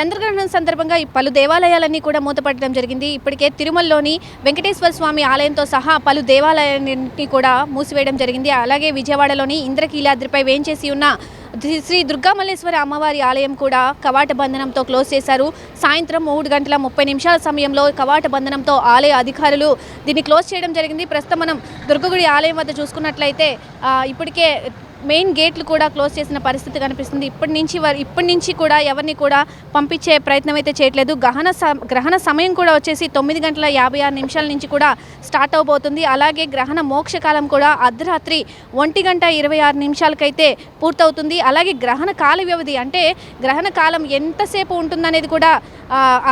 చంద్రగ్రహణం సందర్భంగా ఈ పలు దేవాలయాలన్నీ కూడా మూతపడడం జరిగింది. ఇప్పటికే తిరుమలలోని వెంకటేశ్వర స్వామి ఆలయంతో సహా పలు దేవాలయాలన్నింటినీ కూడా మూసివేయడం జరిగింది. అలాగే విజయవాడలోని ఇంద్రకీలాద్రిపై వేంచేసి ఉన్న శ్రీ- దుర్గామల్లేశ్వరి అమ్మవారి ఆలయం కూడా కవాట బంధనంతో క్లోజ్ చేశారు. సాయంత్రం మూడు గంటల ముప్పై నిమిషాల సమయంలో కవాట బంధనంతో ఆలయ అధికారులు దీన్ని క్లోజ్ చేయడం జరిగింది. ప్రస్తుతం మనం దుర్గగుడి ఆలయం వద్ద చూసుకున్నట్లయితే ఇప్పటికే మెయిన్ గేట్లు కూడా క్లోజ్ చేసిన పరిస్థితి కనిపిస్తుంది. ఇప్పటి నుంచి వర- ఇప్పటి నుంచి కూడా ఎవరిని కూడా పంపించే ప్రయత్నం అయితే చేయట్లేదు. గ్రహణ స- గ్రహణ సమయం కూడా వచ్చేసి తొమ్మిది గంటల యాభై ఆరు నిమిషాల నుంచి కూడా స్టార్ట్ అవబోతుంది. అలాగే గ్రహణ మోక్షకాలం కూడా అర్ధరాత్రి ఒంటి గంట ఇరవై ఆరు నిమిషాలకైతే పూర్తవుతుంది. అలాగే గ్రహణ కాల వ్యవధి అంటే గ్రహణ కాలం ఎంతసేపు ఉంటుందనేది కూడా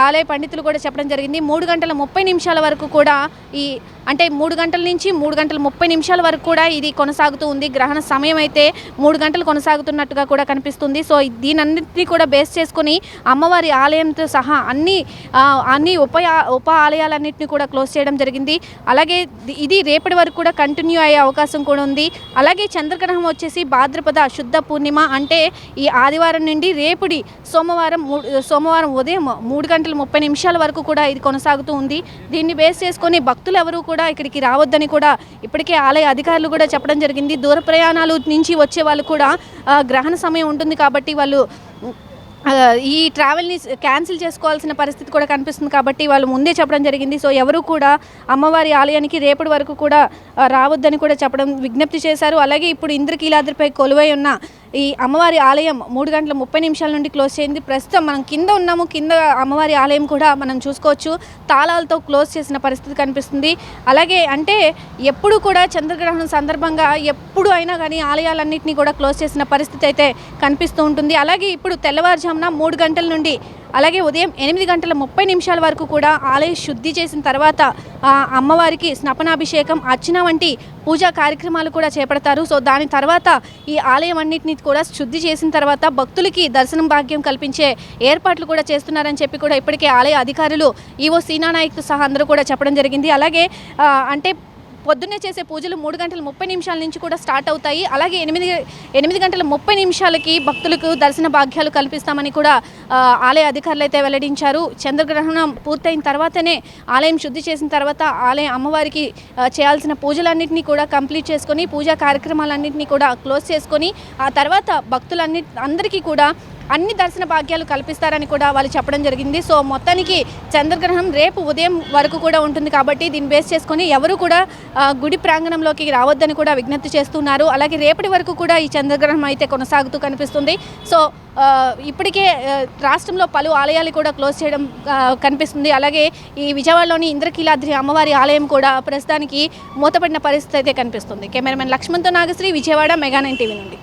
ఆలయ పండితులు కూడా చెప్పడం జరిగింది. మూడు గంటల ముప్పై నిమిషాల వరకు కూడా ఈ అంటే మూడు గంటల నుంచి మూడు గంటల ముప్పై నిమిషాల వరకు కూడా ఇది కొనసాగుతూ ఉంది. గ్రహణ సమయం అయితే మూడు గంటలు కొనసాగుతున్నట్టుగా కూడా కనిపిస్తుంది. సో దీనన్నింటినీ కూడా బేస్ చేసుకొని అమ్మవారి ఆలయంతో సహా అన్ని అన్ని ఉప ఉప ఆలయాలన్నింటినీ కూడా క్లోజ్ చేయడం జరిగింది. అలాగే ఇది రేపటి వరకు కూడా కంటిన్యూ అయ్యే అవకాశం కూడా ఉంది. అలాగే చంద్రగ్రహణం వచ్చేసి భాద్రపద శుద్ధ పూర్ణిమ అంటే ఈ ఆదివారం నుండి రేపుడి సోమవారం సోమవారం ఉదయం మూడు గంటల ముప్పై నిమిషాల వరకు కూడా ఇది కొనసాగుతూ ఉంది. దీన్ని బేస్ చేసుకొని భక్తులు ఎవరు కూడా ఇక్కడికి రావద్దని కూడా ఇప్పటికే ఆలయ అధికారులు కూడా చెప్పడం జరిగింది. దూర ప్రయాణాలు నుంచి వచ్చే వాళ్ళు కూడా గ్రహణ సమయం ఉంటుంది కాబట్టి వాళ్ళు ఈ ట్రావెల్ని క్యాన్సిల్ చేసుకోవాల్సిన పరిస్థితి కూడా కనిపిస్తుంది కాబట్టి వాళ్ళు ముందే చెప్పడం జరిగింది. సో ఎవరు కూడా అమ్మవారి ఆలయానికి రేపటి వరకు కూడా రావద్దని కూడా చెప్పడం విజ్ఞప్తి చేశారు. అలాగే ఇప్పుడు ఇంద్రకీలాద్రిపై కొలువై ఉన్న ఈ అమ్మవారి ఆలయం మూడు గంటల ముప్పై నిమిషాల నుండి క్లోజ్ చేయింది. ప్రస్తుతం మనం కింద ఉన్నాము. కింద అమ్మవారి ఆలయం కూడా మనం చూసుకోవచ్చు. తాళాలతో క్లోజ్ చేసిన పరిస్థితి కనిపిస్తుంది. అలాగే అంటే ఎప్పుడు కూడా చంద్రగ్రహణం సందర్భంగా ఎప్పుడు అయినా కానీ ఆలయాలన్నింటినీ కూడా క్లోజ్ చేసిన పరిస్థితి అయితే కనిపిస్తూ ఉంటుంది. అలాగే ఇప్పుడు తెల్లవారుజామున మూడు గంటల నుండి అలాగే ఉదయం ఎనిమిది గంటల ముప్పై నిమిషాల వరకు కూడా ఆలయ శుద్ధి చేసిన తర్వాత అమ్మవారికి స్నపనాభిషేకం అర్చన వంటి పూజా కార్యక్రమాలు కూడా చేపడతారు. సో దాని తర్వాత ఈ ఆలయం అన్నింటినీ కూడా శుద్ధి చేసిన తర్వాత భక్తులకి దర్శనం భాగ్యం కల్పించే ఏర్పాట్లు కూడా చేస్తున్నారని చెప్పి కూడా ఇప్పటికే ఆలయ అధికారులు ఈవో సీనానాయక్తో సహా అందరూ కూడా చెప్పడం జరిగింది. అలాగే అంటే పొద్దున్నే చేసే పూజలు మూడు గంటల ముప్పై నిమిషాల నుంచి కూడా స్టార్ట్ అవుతాయి. అలాగే ఎనిమిది ఎనిమిది గంటల ముప్పై నిమిషాలకి భక్తులకు దర్శన భాగ్యాలు కల్పిస్తామని కూడా ఆలయ అధికారులు అయితే వెల్లడించారు. చంద్రగ్రహణం పూర్తయిన తర్వాతనే ఆలయం శుద్ధి చేసిన తర్వాత ఆలయ అమ్మవారికి చేయాల్సిన పూజలన్నింటినీ కూడా కంప్లీట్ చేసుకొని పూజా కార్యక్రమాలన్నింటినీ కూడా క్లోజ్ చేసుకొని ఆ తర్వాత భక్తులన్ని అందరికీ కూడా అన్ని దర్శన భాగ్యాలు కల్పిస్తారని కూడా వాళ్ళు చెప్పడం జరిగింది. సో మొత్తానికి చంద్రగ్రహణం రేపు ఉదయం వరకు కూడా ఉంటుంది కాబట్టి దీన్ని బేస్ చేసుకొని ఎవరు కూడా గుడి ప్రాంగణంలోకి రావద్దని కూడా విజ్ఞప్తి చేస్తున్నారు. అలాగే రేపటి వరకు కూడా ఈ చంద్రగ్రహణం అయితే కొనసాగుతూ కనిపిస్తుంది. సో ఇప్పటికే రాష్ట్రంలో పలు ఆలయాలు కూడా క్లోజ్ చేయడం కనిపిస్తుంది. అలాగే ఈ విజయవాడలోని ఇంద్రకీలాద్రి అమ్మవారి ఆలయం కూడా ప్రస్తుతానికి మూతపడిన పరిస్థితి అయితే కనిపిస్తుంది. Cameraman లక్ష్మణ్తో Nagasri Vijayawada mega nine TV నుండి.